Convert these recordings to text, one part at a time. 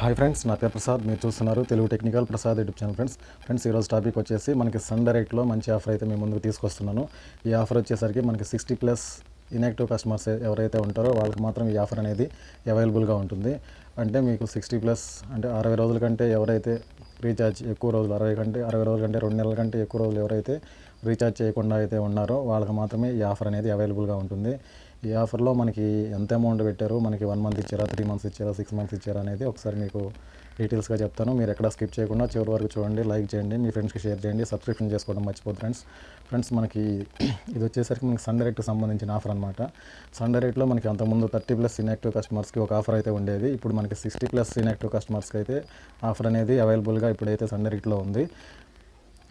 Hi friends నా పేరు ప్రసాద్ మీరు చూస్తున్నారు Telugu technical Prasad YouTube channel friends. Friends ఈరోజు టాపిక్ వచ్చేసి మనకి సన్ డైరెక్ట్లో మంచి ఆఫర్ అయితే మేము ముందుకు తీసుకొస్తున్నాను. ఈ ఆఫర్ వచ్చేసరికి మనకి సిక్స్టీ ప్లస్ ఇనాక్టివ్ కస్టమర్స్ ఎవరైతే ఉంటారో వాళ్ళకి మాత్రం ఈ ఆఫర్ అనేది అవైలబుల్గా ఉంటుంది. అంటే మీకు సిక్స్టీ ప్లస్ అంటే అరవై రోజుల కంటే ఎవరైతే రీఛార్జ్ ఎక్కువ రోజులు అరవై కంటే అరవై రోజుల కంటే రెండు నెలల కంటే ఎక్కువ రోజులు ఎవరైతే రీఛార్జ్ చేయకుండా అయితే ఉన్నారో వాళ్ళకి మాత్రమే ఈ ఆఫర్ అనేది అవైలబుల్గా ఉంటుంది. ఈ ఆఫర్లో మనకి ఎంత అమౌంట్ పెట్టారు? మనకి వన్ మంత్ ఇచ్చారా? త్రీ మంత్స్ ఇచ్చారా? సిక్స్ మంత్స్ ఇచ్చారా అనేది ఒకసారి మీకు డీటెయిల్స్గా చెప్తాను. మీరు ఎక్కడ స్కిప్ చేయకుండా చివరి వరకు చూడండి లైక్ చేయండి మీ ఫ్రెండ్స్కి షేర్ చేయండి సబ్స్క్రిప్షన్ చేసుకోవడం మర్చిపోదు ఫ్రెండ్స్ ఫ్రెండ్స్ మనకి ఇది వచ్చేసరికి మనకి సన్ డైరెక్ట్ సంబంధించిన ఆఫర్ అనమాట సన్ డైరెక్ట్లో మనకి అంతకుముందు థర్టీ ప్లస్ ఇన్యాక్టివ్ కస్టమర్స్కి ఒక ఆఫర్ అయితే ఉండేది. ఇప్పుడు మనకి సిక్స్టీ ప్లస్ ఇన్యాక్టివ్ కస్టమర్స్కి అయితే ఆఫర్ అనేది అవైలబుల్గా ఇప్పుడైతే సన్ డైరెక్ట్లో ఉంది.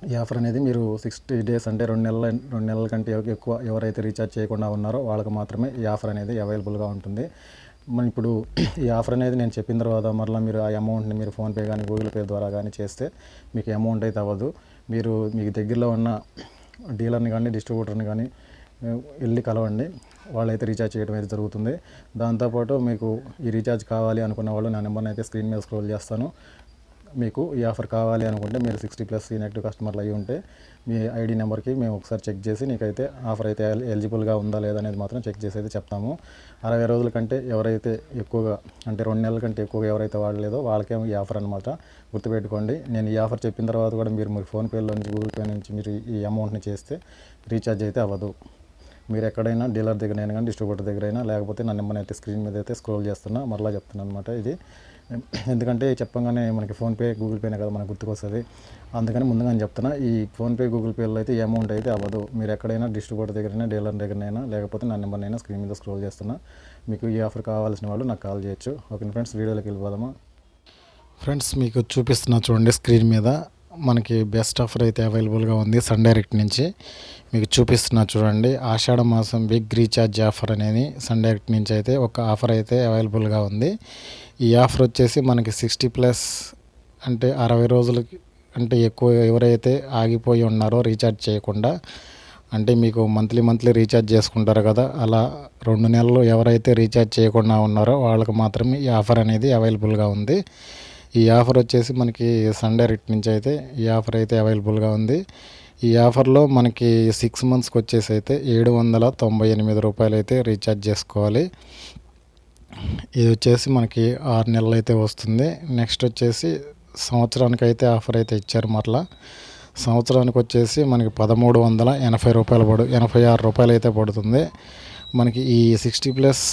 ఈ ఆఫర్ అనేది మీరు సిక్స్టీ డేస్ అంటే రెండు నెలల రెండు నెలల కంటే ఎక్కువ ఎవరైతే రీఛార్జ్ చేయకుండా ఉన్నారో వాళ్ళకి మాత్రమే ఈ ఆఫర్ అనేది అవైలబుల్గా ఉంటుంది. మన ఇప్పుడు ఈ ఆఫర్ అనేది నేను చెప్పిన తర్వాత మరలా మీరు ఆ అమౌంట్ని మీరు ఫోన్పే కానీ గూగుల్ పే ద్వారా కానీ చేస్తే మీకు అమౌంట్ అయితే అవ్వదు. మీరు మీకు దగ్గరలో ఉన్న డీలర్ని కానీ డిస్ట్రిబ్యూటర్ని కానీ వెళ్ళి కలవండి. వాళ్ళైతే రీఛార్జ్ చేయడం అయితే జరుగుతుంది. దాంతోపాటు మీకు ఈ రీఛార్జ్ కావాలి అనుకున్న వాళ్ళు నా నెంబర్ని అయితే స్క్రీన్ మీద స్క్రోల్ చేస్తాను. మీకు ఈ ఆఫర్ కావాలి అనుకుంటే మీరు సిక్స్టీ ప్లస్ ఇన్యాక్టివ్ కస్టమర్లు అయ్యి ఉంటే మీ ఐడి నెంబర్కి మేము ఒకసారి చెక్ చేసి నీకైతే ఆఫర్ అయితే ఎలిజిబుల్గా ఉందా లేదా అనేది మాత్రం చెక్ చేసి అయితే చెప్తాము. అరవై రోజుల కంటే ఎవరైతే ఎక్కువగా అంటే రెండు నెలల కంటే ఎక్కువగా ఎవరైతే వాడలేదో వాళ్ళకే ఈ ఆఫర్ అనమాట గుర్తుపెట్టుకోండి నేను ఈ ఆఫర్ చెప్పిన తర్వాత కూడా మీరు మీరు ఫోన్పేలో నుంచి గూగుల్ పే నుంచి మీరు ఈ అమౌంట్ని చేస్తే రీఛార్జ్ అయితే అవ్వదు. మీరు ఎక్కడైనా డీలర్ దగ్గరైనా కానీ డిస్ట్రిబ్యూటర్ దగ్గరైనా లేకపోతే నా నెంబర్ అయితే స్క్రీన్ మీద అయితే స్క్రోల్ చేస్తున్నా మరలా చెప్తున్నాను అనమాట ఇది. ఎందుకంటే చెప్పగానే మనకి ఫోన్పే గూగుల్ పేనే కదా మనకు గుర్తుకొస్తుంది. అందుకని ముందుగానే చెప్తున్నా ఈ ఫోన్పే గూగుల్ పేలో అయితే అమౌంట్ అయితే అవ్వదు. మీరు ఎక్కడైనా డిస్ట్రిబ్యూటర్ దగ్గరైనా డీలర్ దగ్గరైనా లేకపోతే నా నెంబర్నైనా స్క్రీన్ మీద స్క్రోల్ చేస్తున్నా. మీకు ఈ ఆఫర్ కావాల్సిన వాళ్ళు నాకు కాల్ చేయొచ్చు. Okay friends? వీడియోలోకి వెళ్ళిపోదామా? ఫ్రెండ్స్ మీకు చూపిస్తున్నా చూడండి స్క్రీన్ మీద. మనకి బెస్ట్ ఆఫర్ అయితే అవైలబుల్గా ఉంది సన్ డైరెక్ట్ నుంచి. మీకు చూపిస్తున్నా చూడండి. ఆషాఢ మాసం బిగ్ రీఛార్జ్ ఆఫర్ అనేది సన్ డైరెక్ట్ నుంచి అయితే ఒక ఆఫర్ అయితే అవైలబుల్గా ఉంది. ఈ ఆఫర్ వచ్చేసి మనకి సిక్స్టీ ప్లస్ అంటే అరవై రోజులకి అంటే ఎక్కువ ఎవరైతే ఆగిపోయి ఉన్నారో రీఛార్జ్ చేయకుండా అంటే మీకు మంత్లీ మంత్లీ రీఛార్జ్ చేసుకుంటారు కదా అలా రెండు నెలలు ఎవరైతే రీఛార్జ్ చేయకుండా ఉన్నారో వాళ్ళకి మాత్రమే ఈ ఆఫర్ అనేది అవైలబుల్గా ఉంది. ఈ ఆఫర్ వచ్చేసి మనకి సండే రిట్ నుంచి అయితే ఈ ఆఫర్ అయితే అవైలబుల్గా ఉంది. ఈ ఆఫర్లో మనకి సిక్స్ మంత్స్కి వచ్చేసి అయితే ఏడు వందల తొంభై ఎనిమిది రూపాయలు అయితే రీఛార్జ్ చేసుకోవాలి. ఇది వచ్చేసి మనకి ఆరు నెలలు అయితే వస్తుంది. నెక్స్ట్ వచ్చేసి సంవత్సరానికి అయితే ఆఫర్ అయితే ఇచ్చారు మరలా. సంవత్సరానికి వచ్చేసి మనకి పదమూడు వందల ఎనభై రూపాయలు పడు ఎనభై ఆరు రూపాయలు అయితే పడుతుంది. మనకి ఈ సిక్స్టీ ప్లస్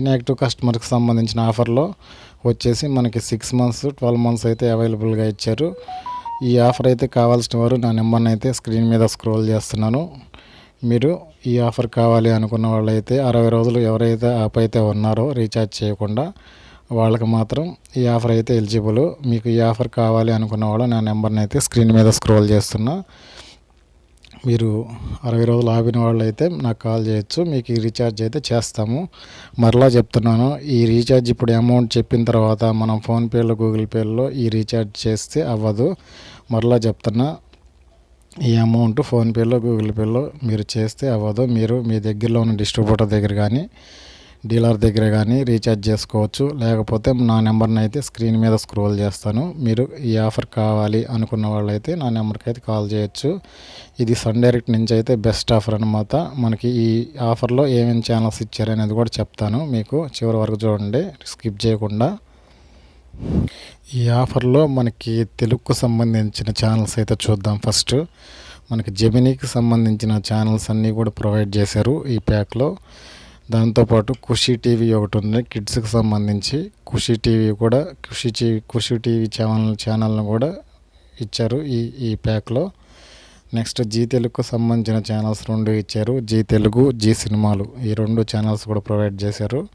ఇన్యాక్టివ్ కస్టమర్కి సంబంధించిన ఆఫర్లో వచ్చేసి మనకి సిక్స్ మంత్స్ ట్వెల్వ్ మంత్స్ అయితే అవైలబుల్గా ఇచ్చారు. ఈ ఆఫర్ అయితే కావాల్సిన వారు నా నెంబర్ని అయితే స్క్రీన్ మీద స్క్రోల్ చేస్తున్నాను. మీరు ఈ ఆఫర్ కావాలి అనుకున్న వాళ్ళైతే అరవై రోజులు ఎవరైతే యాప్ అయితే ఉన్నారో రీఛార్జ్ చేయకుండా వాళ్ళకి మాత్రం ఈ ఆఫర్ అయితే ఎలిజిబుల్. మీకు ఈ ఆఫర్ కావాలి అనుకున్న వాళ్ళు నా నెంబర్ని అయితే స్క్రీన్ మీద స్క్రోల్ చేస్తున్నా. మీరు అరవై రోజులు ఆపిన వాళ్ళు అయితే నాకు కాల్ చేయొచ్చు మీకు ఈ రీఛార్జ్ అయితే చేస్తాము. మరలా చెప్తున్నాను ఈ రీఛార్జ్ ఇప్పుడు అమౌంట్ చెప్పిన తర్వాత మనం ఫోన్పేలో గూగుల్ పేలో ఈ రీఛార్జ్ చేస్తే అవ్వదు. మరలా చెప్తున్నా ఈ అమౌంట్ ఫోన్పేలో గూగుల్ పేలో మీరు చేస్తే అవ్వదు. మీరు మీ దగ్గరలో ఉన్న డిస్ట్రిబ్యూటర్ దగ్గర కానీ డీలర్ దగ్గర కానీ రీఛార్జ్ చేసుకోవచ్చు. లేకపోతే నా నెంబర్ని అయితే స్క్రీన్ మీద స్క్రోల్ చేస్తాను. మీరు ఈ ఆఫర్ కావాలి అనుకున్న వాళ్ళైతే నా నెంబర్కి అయితే కాల్ చేయొచ్చు. ఇది సన్ డైరెక్ట్ నుంచి అయితే బెస్ట్ ఆఫర్ అనమాట మనకి ఈ ఆఫర్లో ఏమేమి ఛానల్స్ ఇచ్చారనేది కూడా చెప్తాను మీకు. చివరి వరకు చూడండి. స్కిప్ చేయకుండా. ఈ ఆఫర్లో మనకి తెలుగుకు సంబంధించిన ఛానల్స్ అయితే చూద్దాం ఫస్ట్. మనకి జెమినీకి సంబంధించిన ఛానల్స్ అన్నీ కూడా ప్రొవైడ్ చేశారు ఈ ప్యాక్లో. దాంతోపాటు ఖుషి టీవీ ఒకటి ఉంది. కిడ్స్కి సంబంధించి ఖుషి టీవీ కూడా Khushi T- Khushi TV channel ఛానల్ను కూడా ఇచ్చారు ఈ ఈ ప్యాక్లో. నెక్స్ట్ జీ తెలుగుకు సంబంధించిన ఛానల్స్ రెండు ఇచ్చారు. జీ తెలుగు జీ సినిమాలు ఈ రెండు ఛానల్స్ కూడా ప్రొవైడ్ చేశారు.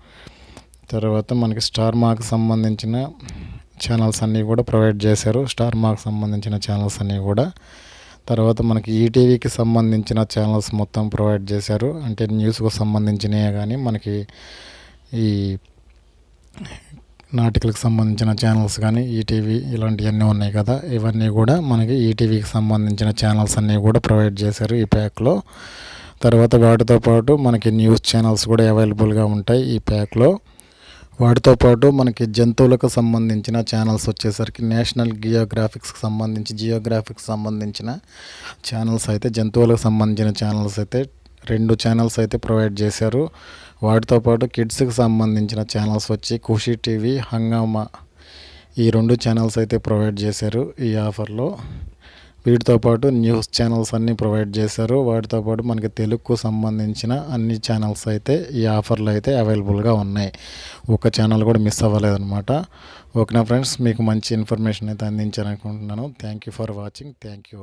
తర్వాత మనకి స్టార్ మార్క్ సంబంధించిన ఛానల్స్ అన్నీ కూడా ప్రొవైడ్ చేశారు. స్టార్ మార్క్ సంబంధించిన ఛానల్స్ అన్నీ కూడా తర్వాత మనకి ఈటీవీకి సంబంధించిన ఛానల్స్ మొత్తం ప్రొవైడ్ చేశారు. అంటే న్యూస్కు సంబంధించినవి కానీ మనకి ఈ నాటికలకు సంబంధించిన ఛానల్స్ కానీ ఈటీవీ ఇలాంటివన్నీ ఉన్నాయి కదా. ఇవన్నీ కూడా మనకి ఈటీవీకి సంబంధించిన ఛానల్స్ అన్నీ కూడా ప్రొవైడ్ చేశారు ఈ ప్యాక్లో తర్వాత వాటితో పాటు మనకి న్యూస్ ఛానల్స్ కూడా అవైలబుల్గా ఉంటాయి ఈ ప్యాక్లో వాటితో పాటు మనకి జంతువులకు సంబంధించిన ఛానల్స్ వచ్చేసరికి నేషనల్ జియోగ్రాఫిక్స్కి సంబంధించి జియోగ్రాఫిక్స్ సంబంధించిన ఛానల్స్ అయితే జంతువులకు సంబంధించిన ఛానల్స్ అయితే రెండు ఛానల్స్ అయితే ప్రొవైడ్ చేశారు. వాటితో పాటు కిడ్స్కి సంబంధించిన ఛానల్స్ వచ్చి ఖుషి టీవీ హంగామా ఈ రెండు ఛానల్స్ అయితే ప్రొవైడ్ చేశారు ఈ ఆఫర్లో వీటితో పాటు న్యూస్ ఛానల్స్ అన్నీ ప్రొవైడ్ చేశారు. వాటితో పాటు మనకి తెలుగుకు సంబంధించిన అన్ని ఛానల్స్ అయితే ఈ ఆఫర్లు అయితే అవైలబుల్గా ఉన్నాయి. ఒక ఛానల్ కూడా మిస్ అవ్వలేదన్నమాట. ఓకేనా ఫ్రెండ్స్? మీకు మంచి ఇన్ఫర్మేషన్ అయితే అందించాలనుకుంటున్నాను. Thank you for watching. Thank you.